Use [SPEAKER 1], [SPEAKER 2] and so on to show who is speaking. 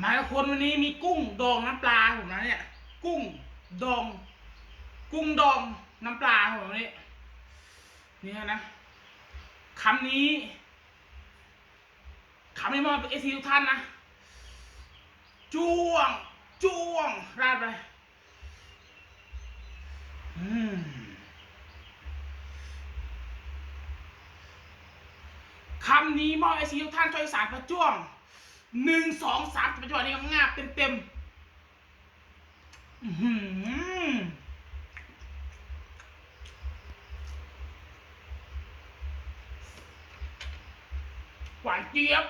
[SPEAKER 1] มาแล้วคนวันนี้มีกุ้งดองน้ำปลาผมนะเนี่ย กุ้งดอง กุ้งดองน้ำปลาผมวันนี้นี่นะคำนี้คำนี้มอบเอซีทุกท่านนะจ้วงจ้วงราดไปอืมคำนี้มอบเอซีทุกท่านช่วยสารประจ้วงหนึ่งสองสาม หวานเจี๊ยบ